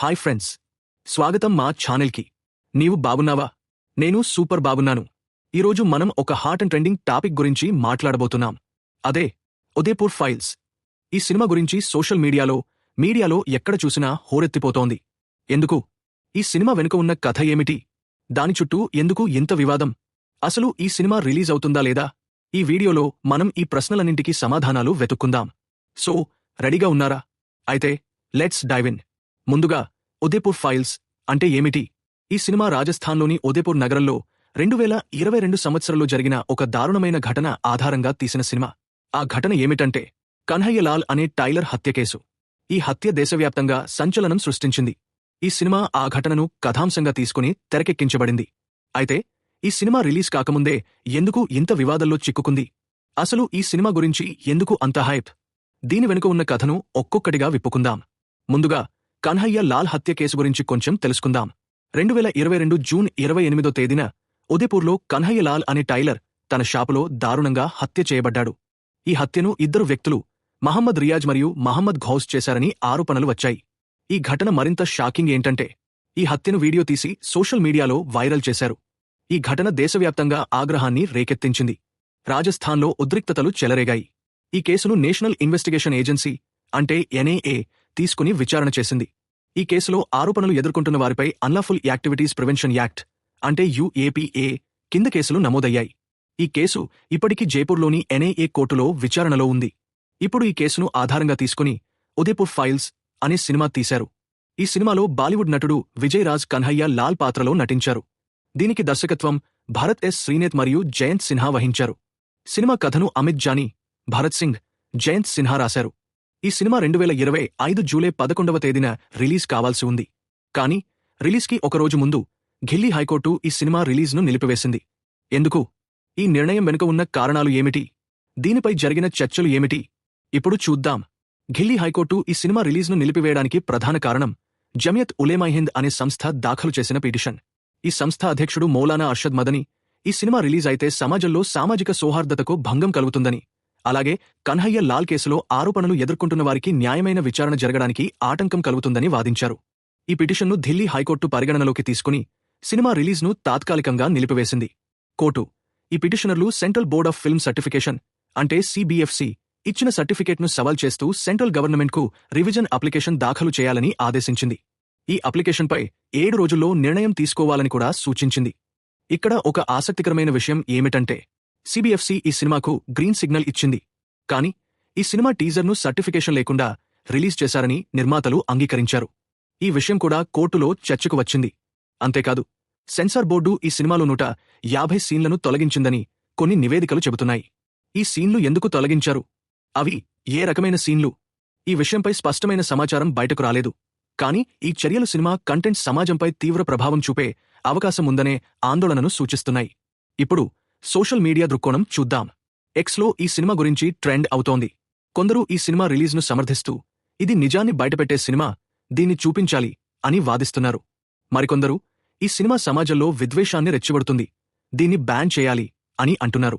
Hi friends. స్వాగతం మా ఛానల్కి. నీవు బాగున్నావా? నేను సూపర్ బాగున్నాను. ఈరోజు మనం ఒక హాట్ అండ్ ట్రెండింగ్ టాపిక్ గురించి మాట్లాడబోతున్నాం. అదే ఉదయపూర్ ఫైల్స్. ఈ సినిమా గురించి సోషల్ మీడియాలో మీడియాలో ఎక్కడ చూసినా హోరెత్తిపోతోంది. ఎందుకు? ఈ సినిమా వెనుక ఉన్న కథ ఏమిటి? దాని చుట్టూ ఎందుకు ఇంత వివాదం? అసలు ఈ సినిమా రిలీజ్ అవుతుందా లేదా? ఈ వీడియోలో మనం ఈ ప్రశ్నలన్నింటికీ సమాధానాలు వెతుక్కుందాం. సో రెడీగా ఉన్నారా? అయితే లెట్స్ డైవిన్ ముందుగా ఉదయపూర్ ఫైల్స్ అంటే ఏమిటి? ఈ సినిమా రాజస్థాన్లోని ఉదయపూర్ నగరంలో రెండు వేల ఇరవై రెండు సంవత్సరంలో జరిగిన ఒక దారుణమైన ఘటన ఆధారంగా తీసిన సినిమా. ఆ ఘటన ఏమిటంటే కన్హయ్యలాల్ అనే టైలర్ హత్య కేసు. ఈ హత్య దేశవ్యాప్తంగా సంచలనం సృష్టించింది. ఈ సినిమా ఆ ఘటనను కథాంశంగా తీసుకుని తెరకెక్కించబడింది. అయితే ఈ సినిమా రిలీజ్ కాకముందే ఎందుకు ఇంత వివాదంలో చిక్కుకుంది? అసలు ఈ సినిమా గురించి ఎందుకు అంత హైప్? దీని వెనుక ఉన్న కథను ఒక్కొక్కటిగా విప్పుకుందాం. ముందుగా కన్హయ్య లాల్ హత్య కేసు గురించి కొంచెం తెలుసుకుందాం. రెండు వేల ఇరవై రెండు జూన్ ఇరవై ఎనిమిదో తేదీన ఉదయపూర్లో కన్హయ్య లాల్ అనే టైలర్ తన షాపులో దారుణంగా హత్య చేయబడ్డాడు. ఈ హత్యను ఇద్దరు వ్యక్తులు మహమ్మద్ రియాజ్ మరియు మహమ్మద్ ఘౌస్ చేశారని ఆరోపణలు వచ్చాయి. ఈ ఘటన మరింత షాకింగ్ ఏంటంటే ఈ హత్యను వీడియో తీసి సోషల్ మీడియాలో వైరల్ చేశారు. ఈ ఘటన దేశవ్యాప్తంగా ఆగ్రహాన్ని రేకెత్తించింది. రాజస్థాన్లో ఉద్రిక్తతలు చెలరేగాయి. ఈ కేసును నేషనల్ ఇన్వెస్టిగేషన్ ఏజెన్సీ అంటే ఎన్ఏఏ తీసుకుని విచారణ చేసింది. ఈ కేసులో ఆరోపణలు ఎదుర్కొంటున్న వారిపై అన్లాఫుల్ యాక్టివిటీస్ ప్రివెన్షన్ యాక్ట్ అంటే యుఏపీఏ కింద కేసులు నమోదయ్యాయి. ఈ కేసు ఇప్పటికీ జైపూర్లోని ఎన్ఐఏ కోర్టులో విచారణలో ఉంది. ఇప్పుడు ఈ కేసును ఆధారంగా తీసుకుని ఉదయపూర్ ఫైల్స్ అనే సినిమా తీశారు. ఈ సినిమాలో బాలీవుడ్ నటుడు విజయ్ రాజ్ కన్హయ్య లాల్ పాత్రలో నటించారు. దీనికి దర్శకత్వం భరత్ ఎస్ శ్రీనేత్ మరియు జయంత్ సిన్హా వహించారు. సినిమా కథను అమిత్ జానీ భరత్ సింగ్ జయంత్ సిన్హా రాశారు. ఈ సినిమా రెండు వేల ఇరవై ఐదు జూలై పదకొండవ తేదీన రిలీజ్ కావాల్సి ఉంది. కానీ రిలీజ్కి ఒకరోజు ముందు ఢిల్లీ హైకోర్టు ఈ సినిమా రిలీజ్ను నిలిపివేసింది. ఎందుకు? ఈ నిర్ణయం వెనుక ఉన్న కారణాలు ఏమిటి? దీనిపై జరిగిన చర్చలు ఏమిటి? ఇప్పుడు చూద్దాం. ఢిల్లీ హైకోర్టు ఈ సినిమా రిలీజ్ను నిలిపివేయడానికి ప్రధాన కారణం జమియత్ ఉలేమాహింద్ అనే సంస్థ దాఖలు చేసిన పిటిషన్. ఈ సంస్థ అధ్యక్షుడు మౌలానా అర్షద్ మదని ఈ సినిమా రిలీజ్ అయితే సమాజంలో సామాజిక సౌహార్దతకు భంగం కలుగుతుందని అలాగే కన్హయ్య లాల్ కేసులో ఆరోపణలు ఎదుర్కొంటున్న వారికి న్యాయమైన విచారణ జరగడానికి ఆటంకం కలుగుతుందని వాదించారు. ఈ పిటిషన్ను ఢిల్లీ హైకోర్టు పరిగణనలోకి తీసుకుని సినిమా రిలీజ్ను తాత్కాలికంగా నిలిపివేసింది. కోర్టు ఈ పిటిషనర్లు Central Board of Film Certification అంటే సిబిఎఫ్సి ఇచ్చిన సర్టిఫికేట్ను సవాల్ చేస్తూ సెంట్రల్ గవర్నమెంట్కు రివిజన్ అప్లికేషన్ దాఖలు చేయాలని ఆదేశించింది. ఈ అప్లికేషన్పై ఏడు రోజుల్లో నిర్ణయం తీసుకోవాలని కూడా సూచించింది. ఇక్కడ ఒక ఆసక్తికరమైన విషయం ఏమిటంటే సిబిఎఫ్సి ఈ సినిమాకు గ్రీన్ సిగ్నల్ ఇచ్చింది. కానీ ఈ సినిమా టీజర్ను సర్టిఫికేషన్ లేకుండా రిలీజ్ చేశారని నిర్మాతలు అంగీకరించారు. ఈ విషయం కూడా కోర్టులో చర్చకు వచ్చింది. అంతేకాదు సెన్సార్ బోర్డు ఈ సినిమాలో నూట యాభై సీన్లను తొలగించిందని కొన్ని నివేదికలు చెబుతున్నాయి. ఈ సీన్లు ఎందుకు తొలగించారు? అవి ఏ రకమైన సీన్లు? ఈ విషయంపై స్పష్టమైన సమాచారం బయటకు రాలేదు. కానీ ఈ చర్యలు సినిమా కంటెంట్ సమాజంపై తీవ్ర ప్రభావం చూపే అవకాశం ఉందనే ఆందోళనను సూచిస్తున్నాయి. ఇప్పుడు సోషల్ మీడియా దృక్కోణం చూద్దాం. ఎక్స్లో ఈ సినిమా గురించి ట్రెండ్ అవుతోంది. కొందరు ఈ సినిమా రిలీజ్ను సమర్థిస్తూ ఇది నిజాన్ని బయటపెట్టే సినిమా దీన్ని చూపించాలి అని వాదిస్తున్నారు. మరికొందరు ఈ సినిమా సమాజంలో విద్వేషాన్ని రెచ్చగొడుతుంది దీన్ని బ్యాన్ చేయాలి అని అంటున్నారు.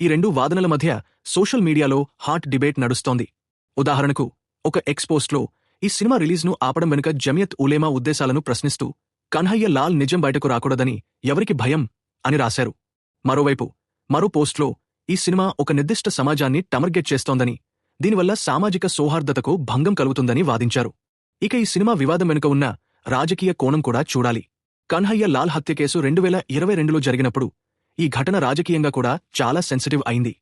ఈ రెండు వాదనల మధ్య సోషల్ మీడియాలో హాట్ డిబేట్ నడుస్తోంది. ఉదాహరణకు ఒక ఎక్స్పోస్ట్లో ఈ సినిమా రిలీజ్ను ఆపడం వెనుక జమియత్ ఉలేమా ఉద్దేశాలను ప్రశ్నిస్తూ కన్హయ్య లాల్ నిజం బయటకు రాకూడదని ఎవరికి భయం అని రాశారు. మరోవైపు మరో పోస్ట్లో ఈ సినిమా ఒక నిర్దిష్ట సమాజాన్ని టమర్గెట్ చేస్తోందని దీనివల్ల సామాజిక సౌహార్దతకు భంగం కలుగుతుందని వాదించారు. ఇక ఈ సినిమా వివాదం వెనుక ఉన్న రాజకీయ కోణం కూడా చూడాలి. కన్హయ్య లాల్ హత్య కేసు రెండు వేల ఇరవై రెండులో జరిగినప్పుడు ఈ ఘటన రాజకీయంగా కూడా చాలా సెన్సిటివ్ అయింది.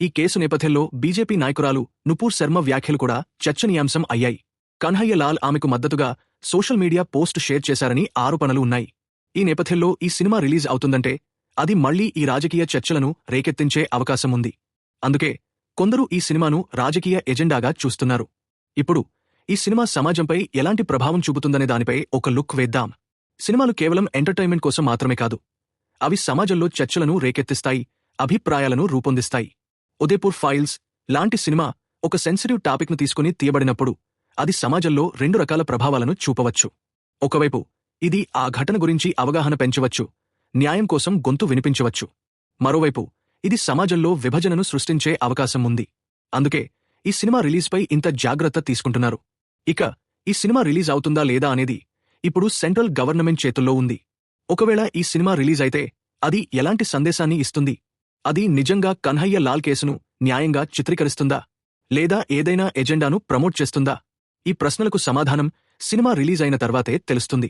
ఈ కేసు నేపథ్యంలో బీజేపీ నాయకురాలు నుపూర్ శర్మ వ్యాఖ్యలు కూడా చర్చనీయాంశం అయ్యాయి. కన్హయ్య లాల్ ఆమెకు మద్దతుగా సోషల్ మీడియా పోస్ట్ షేర్ చేశారని ఆరోపణలు ఉన్నాయి. ఈ నేపథ్యంలో ఈ సినిమా రిలీజ్ అవుతుందంటే అది మళ్ళీ ఈ రాజకీయ చర్చలను రేకెత్తించే అవకాశం ఉంది అందుకే కొందరు ఈ సినిమాను రాజకీయ ఎజెండాగా చూస్తున్నారు. ఇప్పుడు ఈ సినిమా సమాజంపై ఎలాంటి ప్రభావం చూపుతుందనే దానిపై ఒక లుక్ వేద్దాం. సినిమాలు కేవలం ఎంటర్టైన్మెంట్ కోసం మాత్రమే కాదు అవి సమాజంలో చర్చలను రేకెత్తిస్తాయి అభిప్రాయాలను రూపొందిస్తాయి. ఉదయపూర్ ఫైల్స్ లాంటి సినిమా ఒక సెన్సిటివ్ టాపిక్ను తీసుకుని తీయబడినప్పుడు అది సమాజంలో రెండు రకాల ప్రభావాలను చూపవచ్చు. ఒకవైపు ఇది ఆ ఘటన గురించి అవగాహన పెంచవచ్చు న్యాయం కోసం గొంతు వినిపించవచ్చు. మరోవైపు ఇది సమాజంలో విభజనను సృష్టించే అవకాశం ఉంది. అందుకే ఈ సినిమా రిలీజ్పై ఇంత జాగ్రత్త తీసుకుంటున్నారు. ఇక ఈ సినిమా రిలీజ్ అవుతుందా లేదా అనేది ఇప్పుడు సెంట్రల్ గవర్నమెంట్ చేతుల్లో ఉంది. ఒకవేళ ఈ సినిమా రిలీజ్ అయితే అది ఎలాంటి సందేశాన్ని ఇస్తుంది? అది నిజంగా కన్హయ్య లాల్ కేసును న్యాయంగా చిత్రీకరిస్తుందా? లేదా ఏదైనా ఎజెండాను ప్రమోట్ చేస్తుందా? ఈ ప్రశ్నలకు సమాధానం సినిమా రిలీజ్ అయిన తర్వాతే తెలుస్తుంది.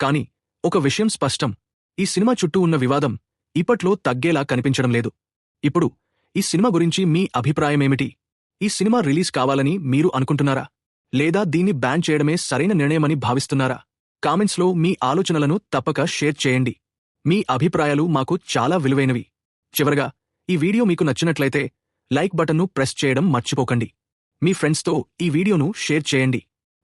కాని ఒక విషయం స్పష్టం. ఈ సినిమా చుట్టూ ఉన్న వివాదం ఇప్పట్లో తగ్గేలా కనిపించడం లేదు. ఇప్పుడు ఈ సినిమా గురించి మీ అభిప్రాయమేమిటి? ఈ సినిమా రిలీజ్ కావాలని మీరు అనుకుంటున్నారా? లేదా దీన్ని బ్యాన్ చేయడమే సరైన నిర్ణయమని భావిస్తున్నారా? కామెంట్స్లో మీ ఆలోచనలను తప్పక షేర్ చేయండి. మీ అభిప్రాయాలు మాకు చాలా విలువైనవి. చివరగా ఈ వీడియో మీకు నచ్చినట్లయితే లైక్ బటన్ను ప్రెస్ చేయడం మర్చిపోకండి. మీ ఫ్రెండ్స్తో ఈ వీడియోను షేర్ చేయండి.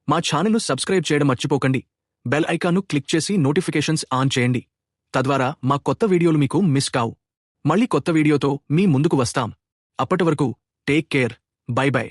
మా ఛానల్ను సబ్స్క్రైబ్ చేయడం మర్చిపోకండి. బెల్ ఐకాన్ను క్లిక్ చేసి నోటిఫికేషన్స్ ఆన్ చేయండి. తద్వారా మా కొత్త వీడియోలు మీకు మిస్ కావు. మళ్ళీ కొత్త వీడియోతో మీ ముందుకు వస్తాం. అప్పటి వరకు టేక్ కేర్. By by.